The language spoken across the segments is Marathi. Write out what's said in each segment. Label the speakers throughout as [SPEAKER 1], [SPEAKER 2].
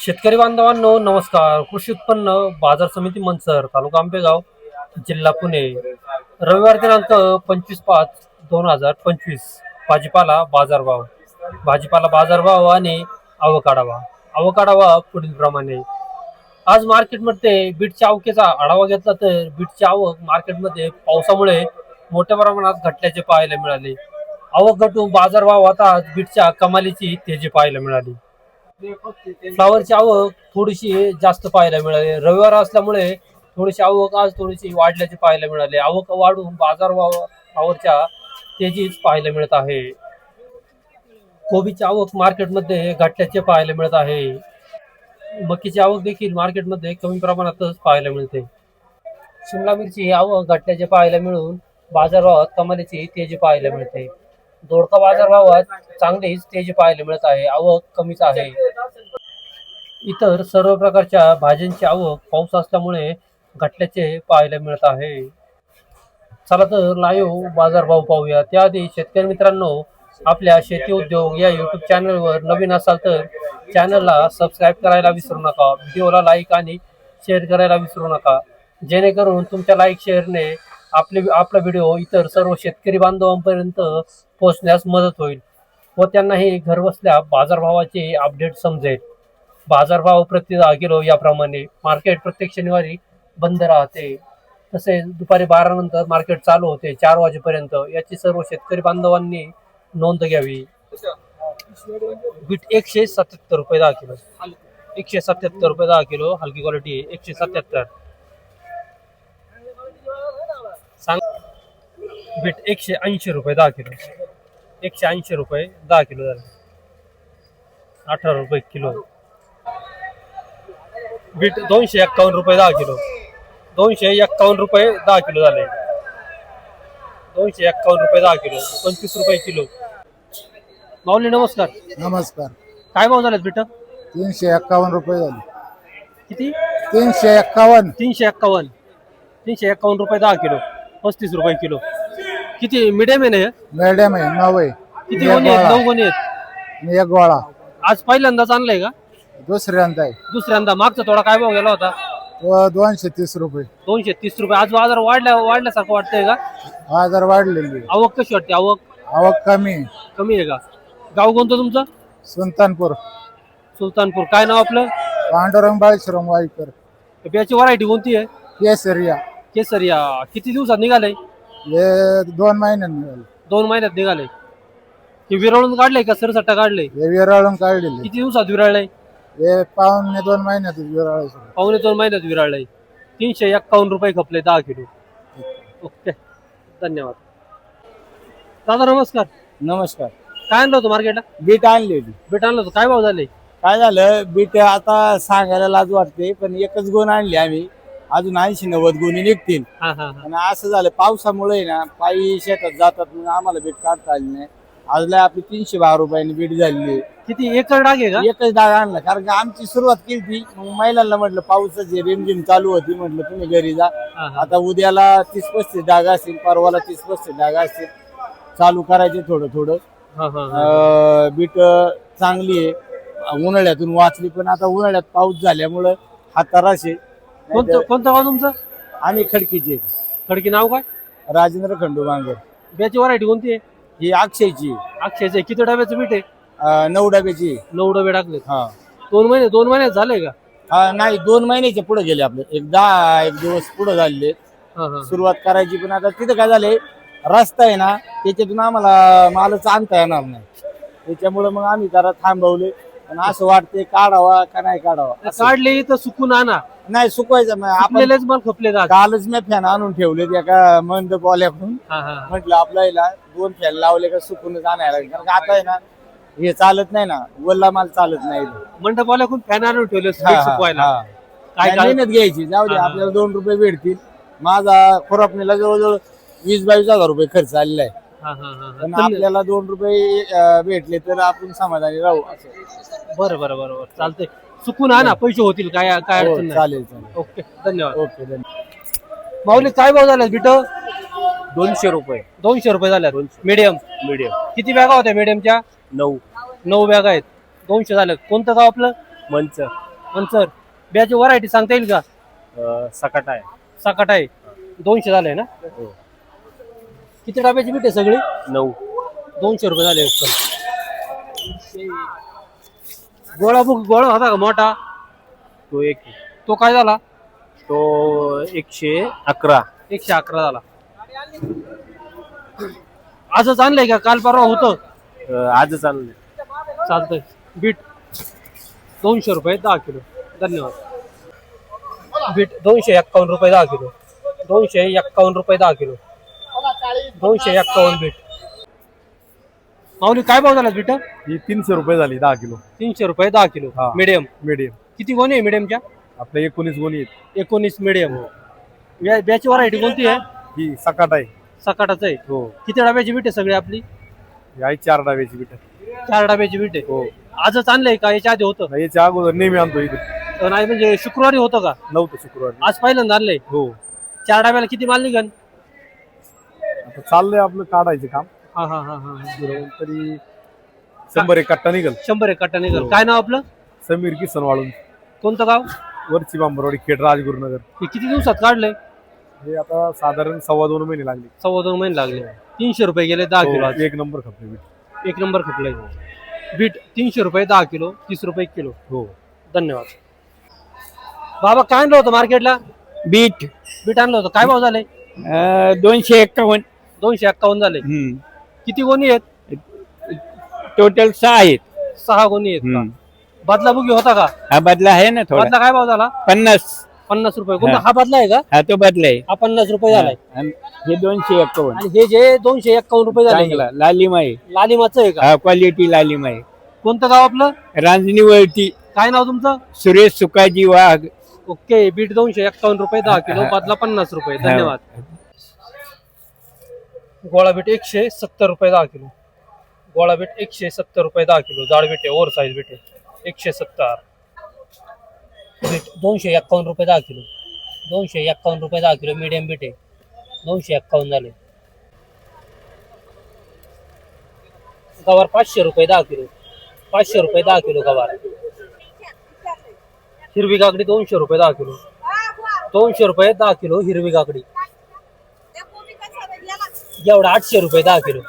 [SPEAKER 1] शेतकरी बांधवांनो नमस्कार. कृषी उत्पन्न बाजार समिती मनसर तालुका आंबेगाव जिल्हा पुणे. रविवार दिनांक पंचवीस पाच दोन हजार पंचवीस भाजीपाला बाजारभाव. भाजीपाला बाजारभाव आणि आवकाडा भाव पुढील प्रमाणे. आज मार्केटमध्ये बीटच्या आवकेचा आढावा घेतला तर बीटची आवक मार्केटमध्ये पावसामुळे मोठ्या प्रमाणात घटल्याचे पाहायला मिळाले. आवक घटून बाजारभावात आज बीटच्या कमालीची तेजी पाहायला मिळाली. फ्लावरची आवक थोडीशी जास्त पाहायला मिळाली. रविवार असल्यामुळे थोडीशी आवक आज थोडीशी वाढल्याची पाहायला मिळाली. आवक वाढून बाजार फ्लावरच्या तेजीच पाहायला मिळत आहे. कोबीची आवक मार्केटमध्ये घटल्याचे पाहायला मिळत आहे. मकीची आवक देखील मार्केटमध्ये कमी प्रमाणातच पाहायला मिळते. शिमला मिरची ही आवक घटल्याचे पाहायला मिळून बाजारभावात कमालीची तेजी पाहायला मिळते. दोडका बाजारभावात चांगलीच तेजी पाहायला मिळत आहे. आवक कमीच आहे. इतर सर्व प्रकारच्या भाज्यांची आवक पाऊस असल्यामुळे घटल्याचे पाहायला मिळत आहे. चला तर लाईव्ह बाजारभाव पाहूया. त्याआधी शेतकरी मित्रांनो आपल्या शेती उद्योग या युट्यूब चॅनलवर नवीन असाल तर चॅनलला सबस्क्राईब करायला विसरू नका. व्हिडिओला लाईक आणि शेअर करायला विसरू नका. जेणेकरून तुमच्या लाईक शेअरने आपले आपला व्हिडिओ इतर सर्व शेतकरी बांधवांपर्यंत पोहोचण्यास मदत होईल व त्यांनाही घरबसल्या बाजारभावाचे अपडेट समजेल. बाजारभाव प्रति दहा किलो याप्रमाणे. मार्केट प्रत्येक शनिवारी बंद राहते. तसेच दुपारी बारा नंतर मार्केट चालू होते चार वाजेपर्यंत. याची सर्व शेतकरी बांधवांनी नोंद घ्यावी. बीट एकशे सत्याहत्तर रुपये दहा किलो. एकशे सत्याहत्तर रुपये दहा किलो. हलकी क्वालिटी आहे. एकशे सत्याहत्तर. सांग. बीट एकशे ऐंशी रुपये दहा किलो. एकशे ऐंशी रुपये दहा किलो झाले. अठरा रुपये किलो. बीट दोनशे एक्कावन्न रुपये दहा किलो. दोनशे एक्कावन्न रुपये दहा किलो झाले. दोनशे एक्कावन्न रुपये दहा किलो. पंचवीस रुपये किलो. माऊली नमस्कार.
[SPEAKER 2] नमस्कार.
[SPEAKER 1] काय भाव झालेत बीट?
[SPEAKER 2] तीनशे एक्कावन्न रुपये झाले.
[SPEAKER 1] किती?
[SPEAKER 2] तीनशे एक्कावन्न.
[SPEAKER 1] तीनशे एक्कावन्न. तीनशे एक्कावन्न रुपये दहा किलो. पस्तीस रुपये किलो. किती? मिडियम आहे ना हे?
[SPEAKER 2] मॅडम आहे नऊ आहे.
[SPEAKER 1] किती
[SPEAKER 2] एक
[SPEAKER 1] गोणी आहेत. नऊ गोणी आहेत.
[SPEAKER 2] आणि एक गोळा.
[SPEAKER 1] आज पहिल्यांदाच आणलंय का?
[SPEAKER 2] दुसऱ्यांदा आहे.
[SPEAKER 1] दुसऱ्यांदा मागचा थोडा काय भाव गेला होता?
[SPEAKER 2] तो दोनशे तीस रुपये.
[SPEAKER 1] दोनशे तीस रुपये. आज बाजार वाढल्या वाढल्यासारखं वाटतंय का?
[SPEAKER 2] बाजार वाढलेली आहे.
[SPEAKER 1] आवक कशी वाटते? आवक?
[SPEAKER 2] आवक कमी आहे.
[SPEAKER 1] कमी आहे का? गाव कोणतं तुमचं?
[SPEAKER 2] सुलतानपूर.
[SPEAKER 1] सुलतानपूर. काय नाव आपलं?
[SPEAKER 2] पांडुरंग बाळश्रम वाईकर.
[SPEAKER 1] याची व्हरायटी कोणती आहे?
[SPEAKER 2] केसरिया.
[SPEAKER 1] केसरिया. किती दिवसात निघालंय?
[SPEAKER 2] हे दोन महिन्यांनी झाले
[SPEAKER 1] दोन महिन्यात निघालंय. हे विरळून काढलंय का? सरसट्टा काढलंय?
[SPEAKER 2] हे विरळून काढलेले
[SPEAKER 1] किती दिवसात विरळलंय?
[SPEAKER 2] हे पाहुणे दोन महिन्यात विरळायचे
[SPEAKER 1] पावणे दोन महिन्यात विरळलंय तीनशे एक्कावन्न रुपये खपले दहा किलो. ओके. धन्यवाद. दादा नमस्कार.
[SPEAKER 3] नमस्कार.
[SPEAKER 1] काय आणलं होतं मार्केटला?
[SPEAKER 3] बीट आणली होती.
[SPEAKER 1] भेट आणलं होतं. काय भाव झाले?
[SPEAKER 3] काय झालं बीट आता सांगायला लाज वाटते पण एकच गुण आणली आम्ही. अजून ऐंशी नव्वद गुणी निघतील.
[SPEAKER 1] हा हा हा.
[SPEAKER 3] आणि असं झालं पावसामुळे ना पायी शेतात जातात म्हणून आम्हाला बीट काढता आली नाही. आज लय आपली तीनशे बारा रुपयांनी बीट झालेली आहे.
[SPEAKER 1] किती? एकर डाग आहे का?
[SPEAKER 3] एकच डाग आणला. कारण का आमची सुरुवात केली ती मग महिलांना म्हटलं पावसाची रिमझिम चालू होती. म्हटलं तुम्ही घरी जा.
[SPEAKER 1] हा, हा.
[SPEAKER 3] आता उद्याला तीस पस्तीस डाग असतील परवाला तीस पस्तीस डाग असतील. चालू करायचे थोडं थोडं.
[SPEAKER 1] हा, हा, हा.
[SPEAKER 3] अं, बीट चांगली आहे. उन्हाळ्यातून वाचली पण आता उन्हाळ्यात पाऊस झाल्यामुळं हा तराशे
[SPEAKER 1] कोणतं कोणतं गाव तुमचं?
[SPEAKER 3] आणि खडकीचे.
[SPEAKER 1] खडकी नाव काय?
[SPEAKER 3] राजेंद्र खंडू बांगर.
[SPEAKER 1] ब्याची व्हरायटी कोणती आहे?
[SPEAKER 3] ही अक्षयची.
[SPEAKER 1] अक्षयचं. किती डब्याचं बीट आहे?
[SPEAKER 3] अं, नऊ डब्याची.
[SPEAKER 1] नऊ डबे टाकले
[SPEAKER 3] हा.
[SPEAKER 1] दोन महिने दोन महिन्यात झाले का?
[SPEAKER 3] हा, नाही दोन महिन्याच्या पुढे गेले आपले. एक दहा एक दिवस पुढे झालेले.
[SPEAKER 1] हा हा.
[SPEAKER 3] सुरुवात करायची पण आता तिथं काय झालंय? रस्ता आहे ना त्याच्यातून आम्हाला मालच आणता येणार नाही. त्याच्यामुळे मग आम्ही जरा थांबवले. पण असं वाटते काढावा का नाही काढावा? असं.
[SPEAKER 1] काढले तर सुकून आणा.
[SPEAKER 3] नाही सुकवायचं
[SPEAKER 1] आपल्यालाच माल खपले जात
[SPEAKER 3] कालच मी फॅन आणून ठेवले एका मंडपवाल्याकडून
[SPEAKER 1] हा हा.
[SPEAKER 3] म्हटलं आपल्याला दोन फॅन लावले का सुकूनच आणायला लागेल. कारण का आता आहे ना हे चालत नाही ना. वल्ला माल चालत नाही.
[SPEAKER 1] मंडपवाल्याकडून फॅन आणून ठेवले
[SPEAKER 3] हा, हा,
[SPEAKER 1] सुकवायला.
[SPEAKER 3] हा.
[SPEAKER 1] काय
[SPEAKER 3] काय
[SPEAKER 1] काय?
[SPEAKER 3] मेहनत घ्यायची. जाऊ दे
[SPEAKER 1] हा, हा.
[SPEAKER 3] आपल्याला दोन रुपये भेटतील. माझा खुरापणीला जवळजवळ वीस बावीस हजार रुपये खर्च आलेला आहे.
[SPEAKER 1] हा, हा, हा,
[SPEAKER 3] पण. आपल्याला दोन रुपये अं, भेटले तर आपण समाधानी राहू असं.
[SPEAKER 1] बरं बरं बरं बरं. चालतंय. चुकून आणा पैसे होतील काय काय
[SPEAKER 3] हो,
[SPEAKER 1] अडचण नाही.
[SPEAKER 3] चालेल चालेल.
[SPEAKER 1] ओके धन्यवाद.
[SPEAKER 3] ओके धन्यवाद.
[SPEAKER 1] माऊली काय भाव झाला बिट?
[SPEAKER 4] दोनशे रुपये.
[SPEAKER 1] दोनशे रुपये झाल्यात मीडियम
[SPEAKER 4] मीडियम
[SPEAKER 1] किती बॅगा होत्या मीडियमच्या
[SPEAKER 4] नऊ.
[SPEAKER 1] नऊ बॅगा आहेत. दोनशे झाल्यात कोणतं गाव आपलं?
[SPEAKER 4] मंच
[SPEAKER 1] मंचर. बियाची व्हरायटी सांगता येईल का?
[SPEAKER 4] सकाट आहे.
[SPEAKER 1] सकाट आहे. दोनशे झाले ना?
[SPEAKER 4] हो.
[SPEAKER 1] किती डब्याची बीट आहे सगळी?
[SPEAKER 4] नऊ.
[SPEAKER 1] दोनशे रुपये झाले उत्तम गोळा बुक गोळा होता का मोठा?
[SPEAKER 4] तो एक
[SPEAKER 1] तो काय झाला?
[SPEAKER 4] तो एकशे अकरा.
[SPEAKER 1] एकशे अकरा झाला. आजच आणलंय का? काल परवा होतं.
[SPEAKER 4] अं, आजच आणलं
[SPEAKER 1] चालतंय. बीट दोनशे रुपये दहा किलो. धन्यवाद. बीट दोनशे एक्कावन्न रुपये दहा किलो. दोनशे एक्कावन्न रुपये दहा किलो. दोनशे एक्कावन्न बीट. माऊली काय भाव झाला बीट
[SPEAKER 5] ही तीनशे रुपये झाली दहा किलो.
[SPEAKER 1] तीनशे रुपये दहा किलो.
[SPEAKER 5] हा.
[SPEAKER 1] मिडियम
[SPEAKER 5] मीडियम
[SPEAKER 1] किती गोणी आहे मिडियमच्या
[SPEAKER 5] आपल्या एकोणीस गोणी आहेत.
[SPEAKER 1] एकोणीस मिडियम ब्याची व्हरायटी कोणती आहे?
[SPEAKER 5] ही सकाट आहे.
[SPEAKER 1] सकाटाचं आहे.
[SPEAKER 5] हो.
[SPEAKER 1] किती डब्याची बीट आहे सगळी आपली?
[SPEAKER 5] ही आहे चार डाव्याची बीट
[SPEAKER 1] चार डब्याची बीट आहे.
[SPEAKER 5] हो.
[SPEAKER 1] आजच आणलंय का? याच्या आधी होतं?
[SPEAKER 5] याच्या अगोदर नेहमी आणतो इथे.
[SPEAKER 1] नाही म्हणजे शुक्रवारी होतं का?
[SPEAKER 5] नव्हतं शुक्रवारी.
[SPEAKER 1] आज पहिल्यांदा आणलंय?
[SPEAKER 5] हो.
[SPEAKER 1] चार डब्याला किती माल निघन?
[SPEAKER 5] आता चाललंय आपलं काढायचं काम.
[SPEAKER 1] हा हा हा हा.
[SPEAKER 5] तरी शंभर एक कट्टा निघल.
[SPEAKER 1] शंभर एक कट्टा निघाल.
[SPEAKER 5] हो.
[SPEAKER 1] काय नाव आपलं?
[SPEAKER 5] समीर किसन वाळून
[SPEAKER 1] कोणतं गाव?
[SPEAKER 5] वरची बांबरवाडी खेड राजगुरुनगर.
[SPEAKER 1] हे किती दिवसात काढलंय?
[SPEAKER 5] हे आता साधारण सव्वा दोन महिने लागले.
[SPEAKER 1] सव्वा दोन महिने लागले. तीनशे रुपये गेले दहा किलो
[SPEAKER 5] हो,
[SPEAKER 1] आज.
[SPEAKER 5] एक नंबर खपले बीट.
[SPEAKER 1] एक नंबर खपलाय बीट तीनशे रुपये दहा किलो तीस रुपये एक किलो.
[SPEAKER 5] हो.
[SPEAKER 1] धन्यवाद. बाबा काय आणलं होतं मार्केटला?
[SPEAKER 6] बीट.
[SPEAKER 1] बीट आणलं होतं. काय भाव झाले
[SPEAKER 6] अं, दोनशे एक्कावन्न
[SPEAKER 1] दोनशे एक्कावन्न झाले
[SPEAKER 6] हम्म.
[SPEAKER 1] किती गोणी आहेत?
[SPEAKER 6] टोटल सहा आहेत.
[SPEAKER 1] सहा गोणी आहेत का?
[SPEAKER 6] हम्म.
[SPEAKER 1] बदला बुगी होता का?
[SPEAKER 6] हा बदला आहे ना थोडा.
[SPEAKER 1] बदला काय भाव झाला?
[SPEAKER 6] पन्नास.
[SPEAKER 1] पन्नास रुपये. कोणता?
[SPEAKER 6] हा.
[SPEAKER 1] हा बदला आहे का?
[SPEAKER 6] हा तो बदला आहे.
[SPEAKER 1] हा पन्नास रुपये झालाय.
[SPEAKER 6] आणि हे दोनशे एक्कावन्न.
[SPEAKER 1] आणि हे जे दोनशे एक्कावन्न रुपये झाले
[SPEAKER 6] चांगला. लालिमा आहे.
[SPEAKER 1] लालिमाचं आहे का?
[SPEAKER 6] हा क्वालिटी लालिमा आहे.
[SPEAKER 1] कोणतं गाव आपलं?
[SPEAKER 6] रांजणी वळती.
[SPEAKER 1] काय नाव तुमचं?
[SPEAKER 6] सुरेश सुकाजी वाघ.
[SPEAKER 1] ओके बीट दोनशे एक्कावन्न रुपये दहा किलो बदला पन्नास रुपये. धन्यवाद. गोळा बीट एकशे सत्तर रुपये दहा किलो. गोळा बीट एकशे सत्तर रुपये दहा किलो. जाड बीट आहे ओव्हर साईज बीट आहे. एकशे सत्तर. बीट दोनशे एक्कावन्न रुपये दहा किलो. दोनशे एक्कावन्न रुपये दहा किलो मीडियम बीट आहे. दोनशे एक्कावन्न झाले. गवार पाचशे रुपये दहा किलो. पाचशे रुपये दहा किलो गवार. हिरवी काकडी दोनशे रुपये दहा किलो. दोनशे रुपये दहा किलो हिरवी काकडी. एवढा आठशे रुपये दहा किलो.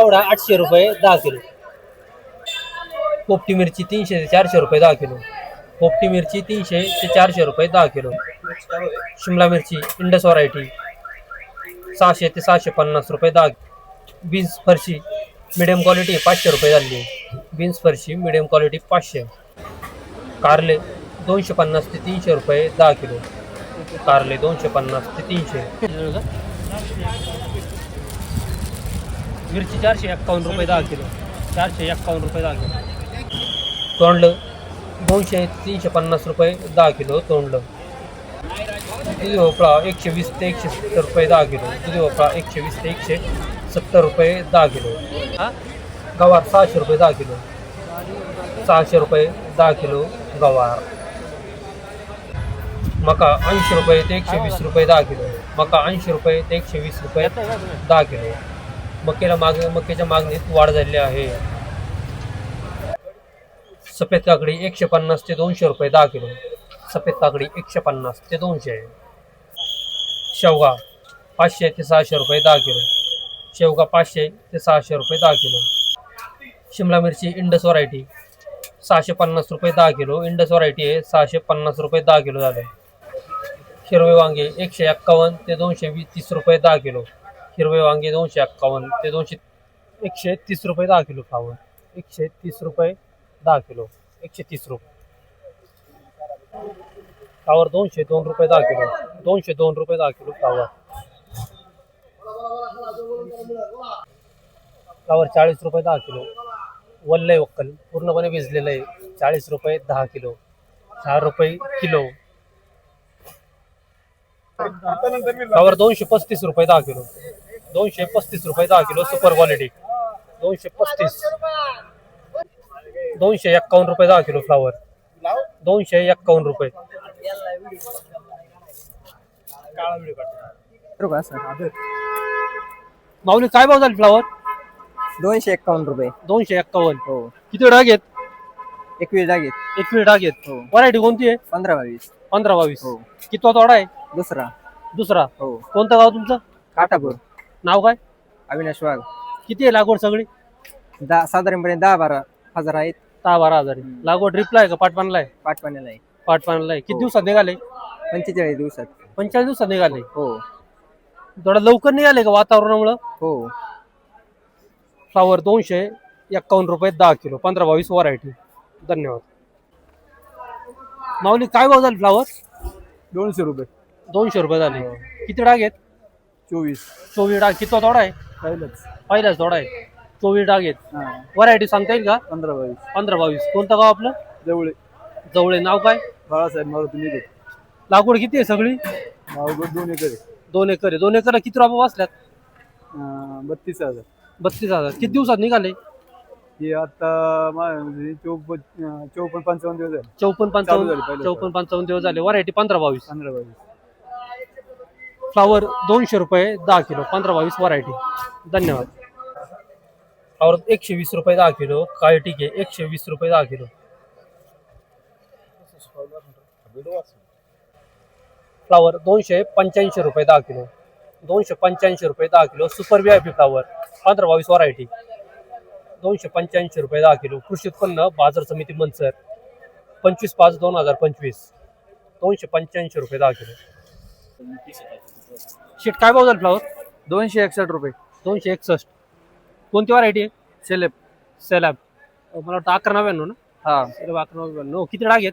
[SPEAKER 1] एवढा आठशे रुपये दहा किलो. पोपटी मिरची तीनशे ते चारशे रुपये दहा किलो. पोपटी मिरची तीनशे ते चारशे रुपये दहा किलो. शिमला मिरची इंडस व्हरायटी सहाशे ते सहाशे पन्नास रुपये दहा बीन्स फरशी मिडियम क्वालिटी पाचशे रुपये झाली. आहे बीन्स फरशी मिडियम क्वालिटी पाचशे. कारले दोनशे पन्नास ते तीनशे रुपये दहा किलो. कारले दोनशे पन्नास ते तीनशे. मिरची चारशे एक्कावन्न रुपये दहा किलो. चारशे एक्कावन्न रुपये दहा किलो. तोंडलं दोनशे तीनशे पन्नास रुपये दहा किलो तोंडलं. दुधी भोपळा एकशे वीस ते एकशे सत्तर रुपये दहा किलो. दुधी भोपळा एकशे वीस ते एकशे सत्तर रुपये दहा किलो. हा? गवार सहाशे रुपये दहा किलो. सहाशे रुपये दहा किलो गवार. मका ऐंशी रुपये ते एकशे वीस रुपये दहा किलो. मका ऐंशी रुपये ते एकशे वीस रुपये दहा किलो. मक्याला माग मक्याच्या मागणीत वाढ झालेली आहे. सफेद काकडी एकशे पन्नास ते दोनशे रुपये दहा किलो. सफेद काकडी एकशे पन्नास ते दोनशे. शेवगा पाचशे ते सहाशे रुपये दहा किलो. शेवगा पाचशे ते सहाशे रुपये दहा किलो. शिमला मिरची इंडस व्हरायटी सहाशे पन्नास रुपये दहा किलो. इंडस व्हरायटी आहे सहाशे पन्नास रुपये दहा किलो झाले. हिरवे वांगे एकशे एक्कावन्न ते दोनशे वीस तीस रुपये दहा किलो. हिरवे वांगे दोनशे एक्कावन्न, ते दोनशे एकशे तीस रुपये दहा किलो फ्लावर एकशे तीस रुपये दहा किलो, एकशे तीस रुपये. फ्लावर दोनशे दोन रुपये दहा किलो, दोनशे दोन रुपये दहा किलो फ्लावर फ्लावर चाळीस रुपये दहा किलो. वल्लय वक्कल पूर्णपणे भिजलेलं आहे. चाळीस रुपये दहा किलो, चार रुपये किलो. फ्लावर दोनशे पस्तीस रुपये दहा किलो. दोनशे पस्तीस रुपये दहा किलो सुपर क्वालिटी दोनशे पस्तीस. दोनशे एक्कावन्न रुपये दहा किलो फ्लावर दोनशे एक्कावन्न रुपये. माऊली काय भाव झाली फ्लावर
[SPEAKER 7] दोनशे एक्कावन्न रुपये.
[SPEAKER 1] दोनशे एक्कावन्न
[SPEAKER 7] हो.
[SPEAKER 1] किती डाग आहेत?
[SPEAKER 7] एकवीस जागेत
[SPEAKER 1] एकवीस डाग आहेत.
[SPEAKER 7] हो.
[SPEAKER 1] व्हरायटी कोणती आहे?
[SPEAKER 7] पंधरा बावीस.
[SPEAKER 1] पंधरा बावीस.
[SPEAKER 7] हो.
[SPEAKER 1] कितवा तोडा आहे?
[SPEAKER 7] दुसरा.
[SPEAKER 1] दुसरा.
[SPEAKER 7] हो.
[SPEAKER 1] कोणतं गाव तुमचं?
[SPEAKER 7] काटापूर
[SPEAKER 1] नाव काय?
[SPEAKER 7] अविनाश वाघ.
[SPEAKER 1] किती आहे लागवड सगळी?
[SPEAKER 7] दहा साधारणपणे दहा बारा हजार आहेत.
[SPEAKER 1] दहा बारा हजार आहे. लागवड ड्रिपला आहे का? पाटपानला आहे?
[SPEAKER 7] पाठपाण्याला आहे.
[SPEAKER 1] पाटपानला आहे. किती दिवसात निघाले?
[SPEAKER 7] पंचेचाळीस दिवसात.
[SPEAKER 1] पंचेचाळीस दिवसात निघाले?
[SPEAKER 7] हो.
[SPEAKER 1] थोडं लवकर निघाले का वातावरणामुळं?
[SPEAKER 7] हो.
[SPEAKER 1] फ्लावर दोनशे एक्कावन्न रुपये दहा किलो. पंधरा बावीस व्हरायटी धन्यवाद. माऊली काय भाव झाले फ्लावर?
[SPEAKER 5] दोनशे रुपये.
[SPEAKER 1] दोनशे रुपये झाले. किती डाग आहेत?
[SPEAKER 5] चोवीस.
[SPEAKER 1] चोवीस डाग किती तोडा आहे?
[SPEAKER 5] पहिलंच.
[SPEAKER 1] पहिलाच तोडा आहे. चोवीस डाग आहेत.
[SPEAKER 5] हा.
[SPEAKER 1] व्हरायटी सांगता येईल का?
[SPEAKER 5] पंधरा बावीस.
[SPEAKER 1] पंधरा बावीस. कोणतं गाव आपलं?
[SPEAKER 5] जवळे.
[SPEAKER 1] जवळे. नाव काय?
[SPEAKER 5] बाळासाहेब मारुती निघत
[SPEAKER 1] लागवड किती आहे सगळी?
[SPEAKER 5] दोन एकर आहे.
[SPEAKER 1] दोन एकर आहे. दोन एकर किती रुपये बसल्यात?
[SPEAKER 5] अं, बत्तीस हजार.
[SPEAKER 1] बत्तीस हजार. किती दिवसात निघाले?
[SPEAKER 5] ही आता चौपन्न चौपन्न पंचावन्न दिवस आहे
[SPEAKER 1] चौपन्न
[SPEAKER 5] चालू झाली
[SPEAKER 1] पंचावन्न
[SPEAKER 5] पहिलं.
[SPEAKER 1] चौपन्न पंचावन्न दिवस झाले. व्हरायटी पंधरा बावीस.
[SPEAKER 5] पंधरा बावीस.
[SPEAKER 1] फ्लावर दोनशे रुपये, दहा किलो, पंधरा बावीस व्हरायटी धन्यवाद. फ्लावर एकशे वीस रुपये, दहा किलो. काय ठीक आहे? एकशे वीस रुपये, दहा किलो. फ्लावर दोनशे पंच्याऐंशी रुपये, दहा किलो. दोनशे पंच्याऐंशी रुपये, दहा kilo. Super V I P flower. पंधरा बावीस व्हरायटी दोनशे पंच्याऐंशी रुपये, दहा किलो. कृषी उत्पन्न बाज़ार समिती मनसर. पंचवीस पाच दोन हज़ार पंचवीस. दोनशे पंच्याऐंशी रुपये, दहा किलो. शीट काय भाव झालं फ्लावर
[SPEAKER 7] दोनशे एकसष्ट रुपये.
[SPEAKER 1] दोनशे एकसष्ट. कोणती व्हरायटी आहे?
[SPEAKER 7] सेलेब.
[SPEAKER 1] सॅलॅब. मला वाटतं अकरा नव्याण्णव ना?
[SPEAKER 7] हा.
[SPEAKER 1] सॅलॅब अकरा नव्याण्णव. किती डाग आहेत?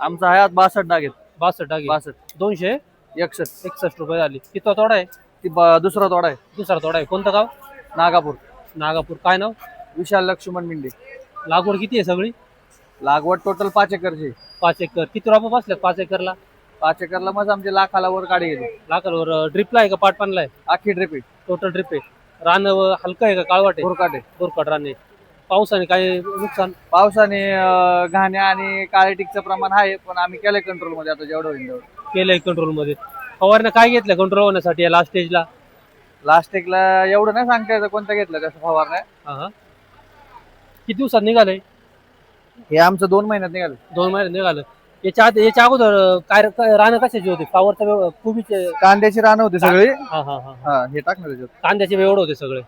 [SPEAKER 7] आमचा आहे आज बासष्ट डाग आहेत.
[SPEAKER 1] बासष्ट डाग आहेत.
[SPEAKER 7] बासष्ट.
[SPEAKER 1] दोनशे
[SPEAKER 7] एकसष्ट.
[SPEAKER 1] एकसष्ट रुपये झाली. किती तोडा आहे?
[SPEAKER 7] ती ब- दुसरा तोडा आहे.
[SPEAKER 1] दुसरा तोडा आहे. कोणतं गाव?
[SPEAKER 7] नागापूर.
[SPEAKER 1] नागापूर. काय नाव?
[SPEAKER 7] विशाल लक्ष्मण मिंडे.
[SPEAKER 1] लागवड किती आहे सगळी?
[SPEAKER 7] लागवड टोटल पाच एकरची
[SPEAKER 1] पाच एकर. किती रुपये बसल्यात पाच एकरला?
[SPEAKER 7] पाच एकरला मग आमचे लाखाला वर गाडी गेली
[SPEAKER 1] लाकडावर ड्रिपला आहे का पाटपानला आहे?
[SPEAKER 7] आखी ड्रिप
[SPEAKER 1] टोटल ड्रिप आहे. रान अं, हलकं आहे का काळवाट आहे?
[SPEAKER 7] भुरकाटे
[SPEAKER 1] बोरकट रान आहे. पावसाने काय नुकसान?
[SPEAKER 7] पावसाने अं, घाण्या आणि काळे टिकचं प्रमाण आहे पण आम्ही केलंय कंट्रोलमध्ये आता जेवढं होईल तेवढं.
[SPEAKER 1] केलंय कंट्रोलमध्ये फवारण्या काय घेतल्या कंट्रोल होण्यासाठी या लास्ट स्टेजला
[SPEAKER 7] लास्ट एकला एवढं नाही सांगता येतं कोणतं घेतलं त्याचं फवारण्या?
[SPEAKER 1] किती दिवसात निघाले
[SPEAKER 7] हे आमचं दोन महिन्यात निघालं.
[SPEAKER 1] दोन महिने निघालं. याच्या आधी याच्या अगोदर काय काय रानं कशाची होती? फ्लावरचं कोबीचे
[SPEAKER 7] कांद्याची रानं होती सगळी.
[SPEAKER 1] हा हा हा
[SPEAKER 7] हा. हे टाकणार त्याच्यात.
[SPEAKER 1] कांद्याचे वेवड होते सगळे.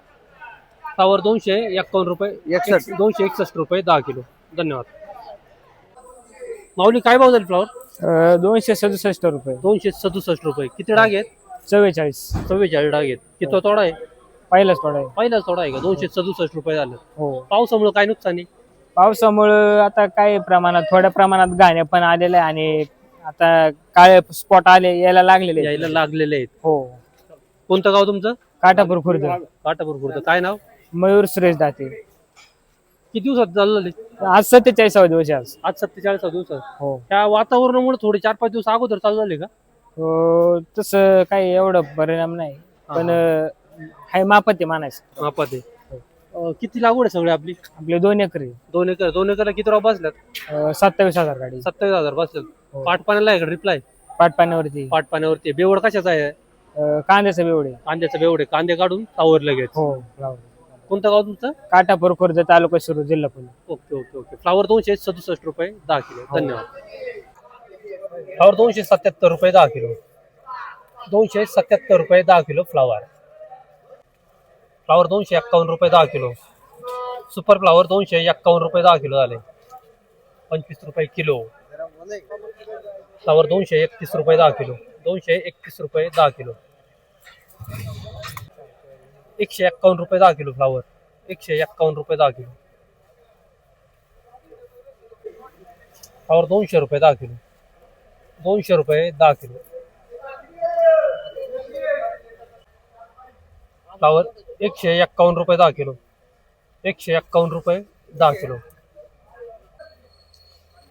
[SPEAKER 1] फ्लावर दोनशे एक्कावन्न रुपये
[SPEAKER 7] एकसष्ट.
[SPEAKER 1] दोनशे एकसष्ट रुपये दहा किलो. धन्यवाद. माऊली काय भाव झाली फ्लावर?
[SPEAKER 6] दोनशे सदुसष्ट रुपये.
[SPEAKER 1] दोनशे सदुसष्ट रुपये. किती डाग आहेत?
[SPEAKER 6] चव्वेचाळीस.
[SPEAKER 1] चव्वेचाळीस डाग आहेत. किती तोडा आहे?
[SPEAKER 6] पहिलाच थोडा आहे.
[SPEAKER 1] पहिलाच तोडा आहे का? दोनशे सदुसष्ट रुपये झालं.
[SPEAKER 6] हो.
[SPEAKER 1] पावसामुळे काय नुकसान आहे?
[SPEAKER 6] पावसामुळं आता काही प्रमाणात थोड्या प्रमाणात गाण्या पण आलेल्या आहे आणि आता काळे स्पॉट आले यायला लागलेले आहेत.
[SPEAKER 1] यायला लागलेले आहेत.
[SPEAKER 6] हो.
[SPEAKER 1] कोणतं गाव तुमचं?
[SPEAKER 6] काटापूर खुर्द.
[SPEAKER 1] काटापूर खुर्द. काय नाव?
[SPEAKER 6] मयूर सुरेश दाते.
[SPEAKER 1] किती दिवसात झालं
[SPEAKER 6] आज सत्तेचाळीसावा दिवस आहे आज.
[SPEAKER 1] आज सत्तेचाळीस दिवसात
[SPEAKER 6] हो.
[SPEAKER 1] त्या वातावरणामुळे थोडे चार पाच दिवस अगोदर चालू झाले का?
[SPEAKER 6] हो, तसं काही एवढं परिणाम नाही. पण हाय मापत आहे मानायचं.
[SPEAKER 1] मापात आहे. अं, किती लागवड आहे सगळी आपली?
[SPEAKER 6] आपले दोन एकरी
[SPEAKER 1] दोन एकर. दोन एकरला किती रुपये बसल्यात?
[SPEAKER 6] अं, सत्तावीस हजार गाडी.
[SPEAKER 1] सत्तावीस हजार बसल्यात.
[SPEAKER 6] हो.
[SPEAKER 1] पाट पाण्याला आहे का रिप्लाय
[SPEAKER 6] पाटपाण्यावरती
[SPEAKER 1] पाट पाण्यावरती. आहे. बेवड कशाचा आहे?
[SPEAKER 6] अं, कांद्याचं बेवडे
[SPEAKER 1] कांद्याचं बेवड आहे. कांदे काढून तावर लगेच.
[SPEAKER 6] हो लावलं.
[SPEAKER 1] कोणतं गाव तुमचं?
[SPEAKER 6] काटापूर खुर्द तालुका शिरूर जिल्हा Pune.
[SPEAKER 1] Okay okay okay. Flower दोनशे सदुसष्ट रुपये दहा किलो.
[SPEAKER 6] हो.
[SPEAKER 1] धन्यवाद. फ्लावर दोनशे सत्याहत्तर रुपये दहा किलो. दोनशे सत्याहत्तर रुपये दहा किलो फ्लावर. फ्लावर दोनशे एक्कावन्न रुपये दहा किलो. सुपर फ्लावर दोनशे एक्कावन्न रुपये दहा किलो झाले. पंचवीस रुपये किलो. फ्लावर दोनशे एकतीस रुपये दहा किलो. दोनशे एकतीस रुपये दहा किलो. एकशे एक्कावन्न रुपये दहा किलो फ्लावर. एकशे एक्कावन्न रुपये दहा किलो. फ्लावर दोनशे रुपये दहा किलो. दोनशे रुपये दहा किलो. फ्लावर एकशे एक्कावन्न रुपये दहा किलो. एकशे एक्कावन्न रुपये दहा किलो.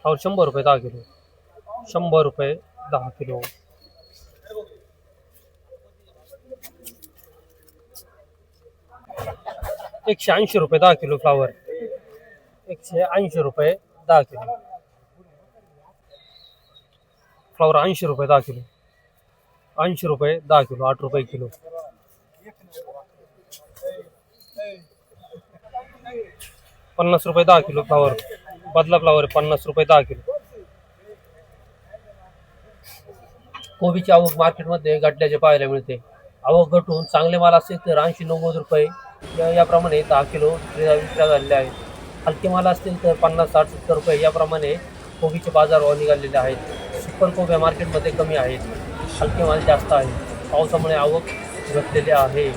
[SPEAKER 1] फ्लावर शंभर रुपये दहा किलो. शंभर रुपये दहा किलो. एकशे ऐंशी रुपये दहा किलो फ्लावर. एकशे ऐंशी रुपये दहा किलो. फ्लावर ऐंशी रुपये दहा किलो. ऐंशी रुपये दहा किलो, आठ रुपये किलो. पन्नास रुपये दहा किलो फ्लावर. बदला फ्लावर पन्नास रुपये दहा किलो. कोबीची आवक मार्केटमध्ये घटल्याचे पाहायला मिळते. आवक घटून चांगले माल असतील तर ऐंशी नव्वद रुपये याप्रमाणे दहा किलो विक्री झालेल्या झालेले आहेत हलके माल असतील तर पन्नास साठ सत्तर रुपये याप्रमाणे कोबीचे बाजारभाव निघालेले आहेत. सुपर कोब्या मार्केटमध्ये कमी आहेत. हलके माल जास्त आहे पावसामुळे आवक घटलेली आहे.